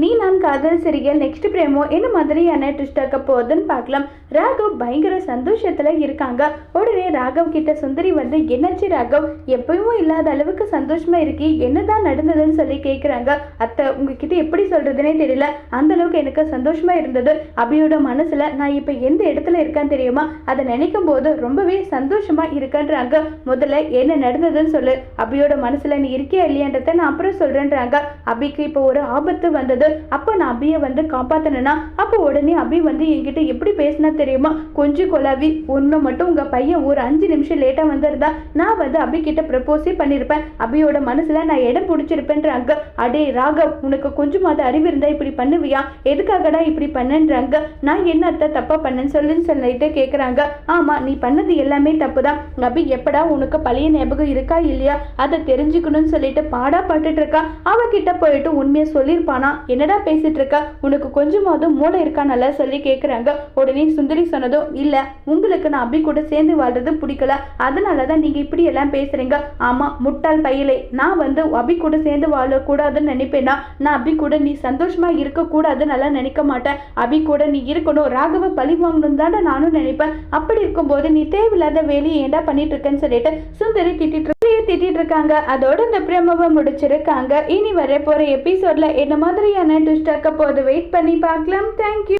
நீ நான் காதல் சீரியல் நெக்ஸ்ட் பிரேமோ என்ன மாதிரியான ட்விஸ்ட் ஆக்க போகுதுன்னு பார்க்கலாம். ராகவ் பயங்கர சந்தோஷத்துல இருக்காங்க. உடனே ராகவ் கிட்ட சுந்தரி வந்து என்னாச்சு ராகவ்? எப்பவும் இல்லாத அளவுக்கு சந்தோஷமா இருக்கி என்னதான் நடந்ததுன்னு சொல்லி கேட்குறாங்க அத்தை உங்ககிட்ட எப்படி சொல்றதுனே தெரியல. அந்த அளவுக்கு எனக்கு சந்தோஷமா இருந்தது. அபியோட மனசுல நான் இப்போ எந்த இடத்துல இருக்கேன்னு தெரியுமா? அதை நினைக்கும் போது ரொம்பவே சந்தோஷமா இருக்கேன்றாங்க. முதல்ல என்ன நடந்ததுன்னு சொல்லு. அபியோட மனசுல நீ இருக்கியா இல்லையன்றத நான் அப்புறம் சொல்றேன்றாங்க. அபிக்கு இப்போ ஒரு ஆபத்து வந்தது. அப்போ நான் அபியை வந்து காப்பாற்றினேன்னா அப்போ உடனே அபி வந்து என்கிட்ட எப்படி பேசினா தெரியுமா? கொஞ்சம் குழாவி ஒன்று மட்டும் உங்க பையன் ஒரு அஞ்சு நிமிஷம் லேட்டா வந்திருந்தா நான் வந்து அபி கிட்ட ப்ரப்போஸே பண்ணியிருப்பேன் அபியோட மனசுல நான் இடம் பிடிச்சிருப்பேன்றாங்க அடே ராகவ் உனக்கு கொஞ்சமாவது அறிவு இருந்தா இப்படி பண்ணுவியா? எதுக்காகடா இப்படி பண்ணன்றாங்க? நான் என்ன அத்தை தப்பா பண்ணேன்னு சொல்லுன்னு சொல்லிட்டு கேட்குறாங்க ஆமா நீ பண்ணது எல்லாமே தப்பு தான் அபி எப்படா உனக்கு பழைய ஞாபகம் இருக்கா இல்லையா? அதை தெரிஞ்சுக்கணும்னு சொல்லிட்டு பாடா பட்டுட்டு இருக்கா. அவகிட்ட போயிட்டு உண்மையை சொல்லியிருப்பானா? என்னடா பேசிட்டு இருக்க? உனக்கு கொஞ்சமாவது மூளை இருக்கா நல்லா சொல்லி கேட்குறாங்க உடனே சுந்தரி சொன்னதும் இல்லை உங்களுக்கு நான் அபி கூட சேர்ந்து வாழ்றது பிடிக்கல. அதனால தான் நீங்கள் இப்படி எல்லாம் பேசுறீங்க. ஆமாம் முட்டாள் பையலே. நான் வந்து அபி கூட சேர்ந்து வாழக்கூடாதுன்னு நினைப்பேன்னா நான் அபி கூட நீ சந்தோஷமா இருக்கக்கூடாதுன்னு நல்லா நினைக்க மாட்டேன். அபி கூட நீ இருக்கணும். ராகவ பழி வாங்கணும் தானே நானும் நினைப்பேன். அப்படி இருக்கும்போது நீ தேவையில்லாத வேலையை ஏன்டா பண்ணிட்டு இருக்கேன்னு சொல்லிட்டு சுந்தரி திட்டிட்டு திட்டிட்டு இருக்காங்க அதோட இந்த பிரமவை முடிச்சிருக்காங்க. இனி வரப்போகிற எபிசோடில் எபிசோட்ல என்ன மாதிரியான ட்விஸ்ட் போது வெயிட் பண்ணி பார்க்கலாம். தேங்க்யூ